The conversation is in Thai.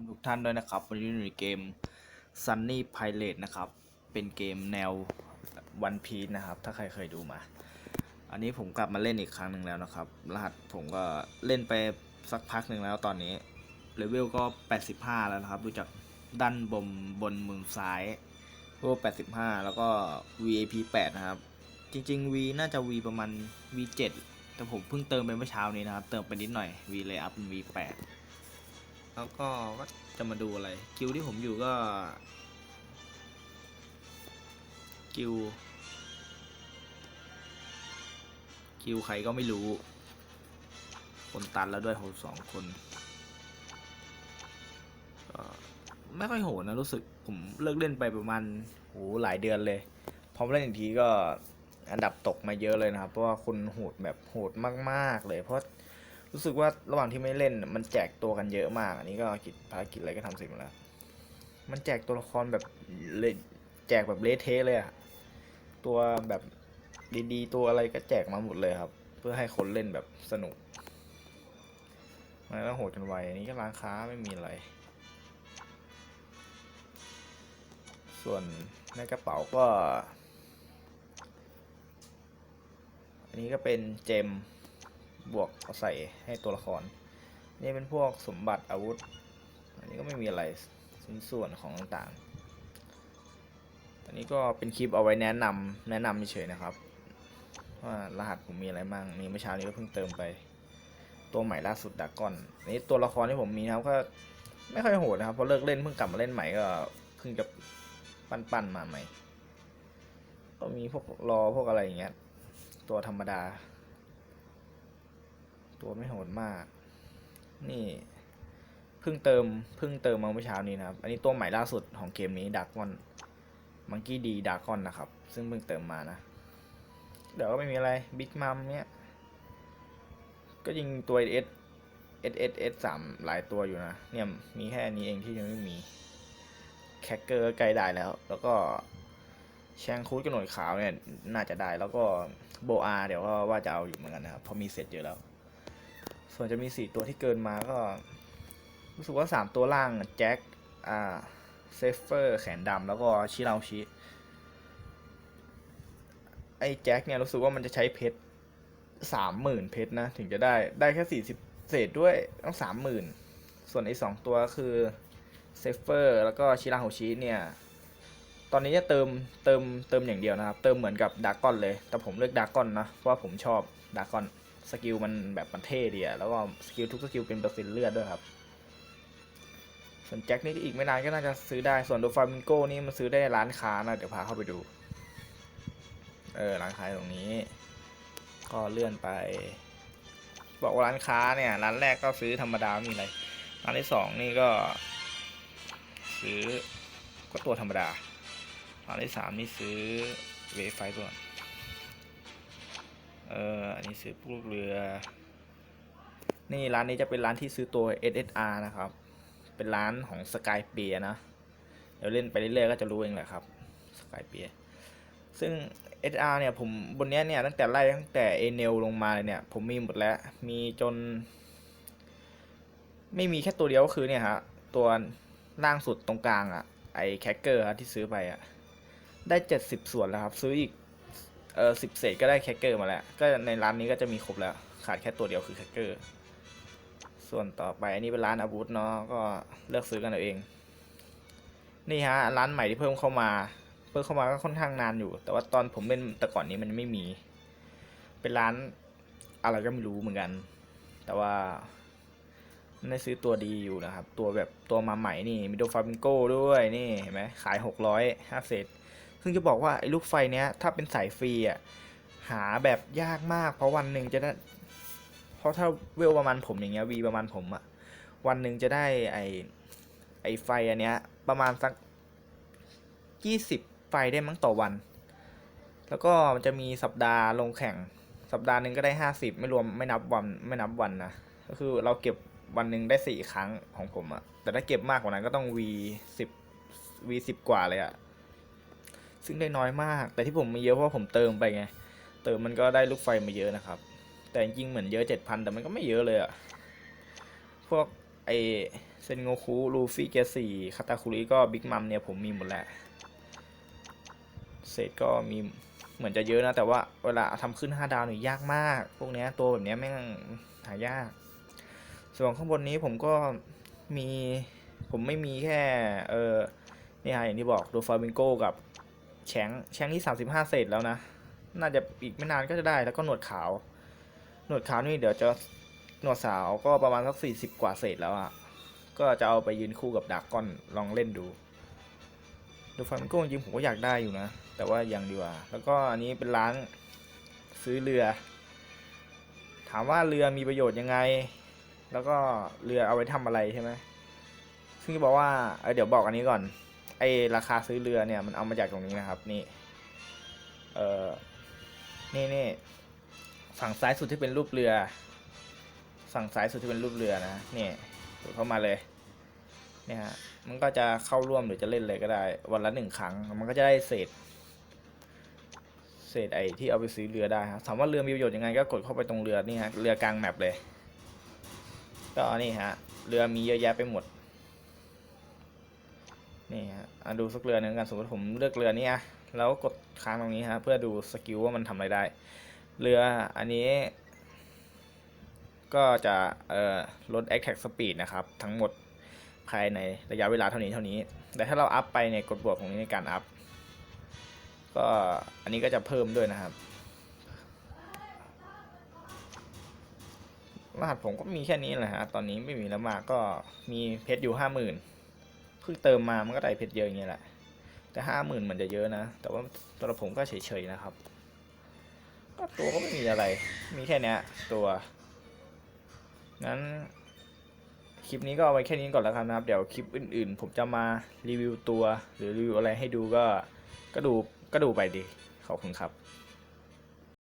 มทุกท่านด้วยนะครับ วันนี้อยู่ในเกม Sunny Pirate นะครับ เป็นเกมแนว One Piece นะครับ ถ้าใครเคยดูมา อันนี้ผมกลับมาเล่นอีกครั้งหนึ่งแล้วนะครับ รหัสผมก็เล่นไปสักพักหนึ่งแล้วตอนนี้ เลเวลก็ 85 แล้วนะครับ ดูจากด้านบนบนมือซ้ายเลเวล85 แล้วก็ VAP 8 นะครับ จริง ๆ V น่าจะ V ประมาณ V7 แต่ผมเพิ่งเติมไปเมื่อเช้านี้นะครับ เติมไปนิดหน่อย V เลยอัพเป็น V8 แล้วก็ก็จะมาดูอะไร กิลที่ผมอยู่ก็ กิลกิลใครก็ไม่รู้ คนตันแล้วด้วยโหสองคนไม่ค่อยโหดนะรู้สึกผมเลิกเล่นไปประมาณโหหลายเดือนเลยพอมาเล่นอีกทีก็อันดับตกมาเยอะเลยนะครับ เพราะว่าคนโหดแบบโหดมาก ๆ เลย เพราะ รู้สึกว่าระหว่างที่ไม่เล่น มันแจกตัวกันเยอะมาก อันนี้ก็กิจภารกิจอะไรก็ทำเสร็จหมดแล้ว มันแจกตัวละครแบบเละแจกแบบเละเทะเลยอะตัวแบบดีๆ ตัวอะไรก็แจกมาหมดเลยครับ เพื่อให้คนเล่นแบบสนุกมันก็โหดกันไวอันนี้ก็ร้านค้าไม่มีอะไร ส่วนในกระเป๋าก็ อันนี้ก็เป็นเจม บวกเอาใส่ให้ตัวละคร นี่เป็นพวกสมบัติอาวุธ อันนี้ก็ไม่มีอะไรชิ้นส่วนของต่างๆ อันนี้ก็เป็นคลิปเอาไว้แนะนำแนะนำเฉยๆนะครับ ว่ารหัสผมมีอะไรบ้างนี่เมื่อเช้านี้ก็เพิ่งเติมไป ตัวใหม่ล่าสุดดากอนอันนี้ตัวละครที่ผมมีนะครับก็ไม่ค่อยโหดนะครับเพราะเลิกเล่นเพิ่งกลับมาเล่นใหม่ก็เพิ่งจะปั้นๆมาใหม่ก็มีพวกรอพวกอะไรอย่างเงี้ยตัวธรรมดา ตัวไม่โหดมาก นี่เพิ่งเติมเพิ่งเติมมาเมื่อเช้านี้นะครับ อันนี้ตัวใหม่ล่าสุดของเกมนี้ดากอนมังกี้ดีดากอนนะครับ ซึ่งเพิ่งเติมมานะ เดี๋ยวก็ไม่มีอะไรบิ๊กมัมเนี้ยก็ยิงตัวเอสเอสเอสเอสสามหลายตัวอยู่นะ เนี่ยมีแค่อันนี้เองที่ยังไม่มีแคคเกอร์ใกล้ได้แล้ว แล้วก็แชงคูดกับหน่วยขาวเนี่ย น่าจะได้แล้วก็โบอาเดี๋ยวก็ว่าจะเอาอยู่เหมือนกันนะครับเพอมีเสร็จเยอะแล้ว ส่วนจะมีสี่ตัวที่เกินมาก็ รู้สึกว่าสามตัวล่างแจ็คอ่าเซฟเฟอร์แขนดำแล้วก็ชิราชิไอ้แจ็คเนี่ยรู้สึกว่ามันจะใช้เพชรสามหมื่นเพชรนะ ถึงจะได้ได้แค่สี่สิบเศษด้วยต้องสามหมื่นส่วนไอ้สองตัวคือเซฟเฟอร์แล้วก็ชิราโฮชิเนี่ย ตอนนี้จะเติมเติมเติมอย่างเดียวนะครับ เติมเหมือนกับดากอนเลย แต่ผมเลือกดากอนนะ เพราะว่าผมชอบดากอน สกิลมันแบบมันเท่ดีอะแล้วก็สกิลทุกสกิลเป็นเปอร์เซ็นต์เลือดด้วยครับ ส่วนแจ็คนี่อีกไม่นานก็น่าจะซื้อได้ ส่วนโดฟามิงโก้นี่มันซื้อได้ในร้านค้านะ เดี๋ยวพาเข้าไปดู เออร้านค้าตรงนี้ ก็เลื่อนไป บอกว่าร้านค้าเนี่ย ร้านแรกก็ซื้อธรรมดาไม่มีอะไร ร้านที่สองนี่ก็ ซื้อก็ตัวธรรมดาร้านที่สามนี่ซื้อเวฟไฟตัว เอออันนี้ซื้อพวกเรือ นี่ร้านนี้จะเป็นร้านที่ซื้อตัว SSR นะครับ เป็นร้านของสกายเปียนะ เดี๋ยวเล่นไปเรื่อยๆก็จะรู้เองแหละครับสกายเปียซึ่ง SR เนี่ยผมบนเนี้ยเนี่ยตั้งแต่ไล่ตั้งแต่เอเนลลงมาเลยเนี่ย ผมมีหมดแล้ว มีจน ไม่มีแค่ตัวเดียวก็คือเนี่ยฮะตัวล่างสุดตรงกลางอะไอแคคเกอร์ที่ซื้อไปอะได้เจ็ดสิบส่วนแล้วครับ ซื้ออีก เออสิบเศษก็ได้แคคเกอร์มาแล้ว ก็ในร้านนี้ก็จะมีครบแล้ว ขาดแค่ตัวเดียวคือแคคเกอร์ ส่วนต่อไปอันนี้เป็นร้านอาวุธเนาะก็เลือกซื้อกันเอาเอง นี่ฮะร้านใหม่ที่เพิ่มเข้ามา เพิ่มเข้ามาก็ค่อนข้างนานอยู่ แต่ว่าตอนผมเล่นแต่ก่อนนี้มันไม่มี เป็นร้านอะไรก็ไม่รู้เหมือนกัน แต่ว่าได้ซื้อตัวดีอยู่นะครับ ตัวแบบตัวมาใหม่นี่มีโดฟาบิงโก้ด้วยนี่เห็นไหมขายหกร้อยห้าเศษ ซึ่งจะบอกว่าไอ้ลูกไฟเนี้ยถ้าเป็นสายฟรีอะหาแบบยากมาก เพราะวันหนึ่งจะได้ เพราะถ้าเวลประมาณผมอย่างเงี้ยวีประมาณผมอะวันหนึ่งจะได้ไอไอไฟอันเนี้ยประมาณสักยี่สิบไฟได้มั้งต่อวัน แล้วก็มันจะมีสัปดาห์ลงแข่ง สัปดาห์หนึ่งก็ได้ห้าสิบไม่รวมไม่นับวันไม่นับวันนะก็คือเราเก็บวันหนึ่งได้สี่ครั้งของผมอะแต่ถ้าเก็บมากกว่านั้นก็ต้อง V สิบ V สิบกว่าเลยอะ ซึ่งได้น้อยมาก แต่ที่ผมมีเยอะเพราะผมเติมไปไง เติมมันก็ได้ลูกไฟมาเยอะนะครับ แต่จริงเหมือนเยอะเจ็ดพันแต่มันก็ไม่เยอะเลยอะพวกไอเซนโงคุลูฟี่เกยร์สี่คาตาคุริก็บิ๊กมัมเนี่ยผมมีหมดแหละเศษก็มีเหมือนจะเยอะนะ แต่ว่าเวลาทำขึ้น 5 ดาวนี่ยากมาก พวกเนี้ยตัวแบบเนี้ยแม่งหายาก ส่วนข้างบนนี้ผมก็มี ผมไม่มีแค่ เออนี่ฮะอย่างที่บอกดูฟาบิงโกกับ แชงแชงที่35เศษแล้วนะ น่าจะอีกไม่นานก็จะได้แล้วก็หนวดขาว หนวดขาวนี่เดี๋ยวจะหนวดสาวก็ประมาณสักสี่สิบกว่าเศษแล้วอะ่ะก็จะเอาไปยืนคู่กับดากก้อนลองเล่นดูดูฟามิโก้จริงผมก็อยากได้อยู่นะ แต่ว่ายังดีกว่า แล้วก็อันนี้เป็นร้านซื้อเรือ ถามว่าเรือมีประโยชน์ยังไง แล้วก็เรือเอาไว้ทำอะไรใช่ไหมซึ่งจะบอกว่าเเดี๋ยวบอกอันนี้ก่อน ไอราคาซื้อเรือเนี่ยมันเอามาจากตรงนี้นะครับนี่เออนี่นี่ฝั่งซ้ายสุดที่เป็นรูปเรือ ฝั่งซ้ายสุดที่เป็นรูปเรือนะนี่กดเข้ามาเลยเนี่ยฮะมันก็จะเข้าร่วมหรือจะเล่นเลยก็ได้ วันละหนึ่งครั้ง มันก็จะได้เศษ เศษไอที่เอาไปซื้อเรือได้ครับถามว่าเรือมีประโยชน์ยังไงก็กดเข้าไปตรงเรือนี่ฮะเรือกลางแมปเลย ก็นี่ฮะเรือมีเยอะแยะไปหมด นี่ฮะดูสักเรือหนึ่งกันสมมติผมเลือกเรือนี้อะแล้วกดค้างตรงนี้ฮะเพื่อดูสกิลว่ามันทำอะไรได้ เรืออันนี้ ก็จะเอ่อลด attack speed นะครับ ทั้งหมดภายในระยะเวลาเท่านี้เท่านี้ แต่ถ้าเราอัพไปเนี่ยกดบวกตรงนี้ในการอัพก็อันนี้ก็จะเพิ่มด้วยนะครับรหัสผมก็มีแค่นี้แหละฮะ ตอนนี้ไม่มีแล้วมากก็มีเพชรอยู่ห้าหมื่น พิ่งเติมมามันก็ได้เพชรเยอะอย่างเงี้ยแหละ แต่ห้าหมื่นมันจะเยอะนะ แต่ว่าสำหรับผมก็เฉยๆนะครับ ก็ตัวก็ไม่มีอะไร มีแค่เนี้ยตัวงั้นคลิปนี้ก็เอาไว้แค่นี้ก่อนแล้วกันนะครับ เดี๋ยวคลิปอื่นๆ ผมจะมารีวิวตัว หรือรีวิวอะไรให้ดูก็ก็ดูก็ดูไปดีขอบคุณครับ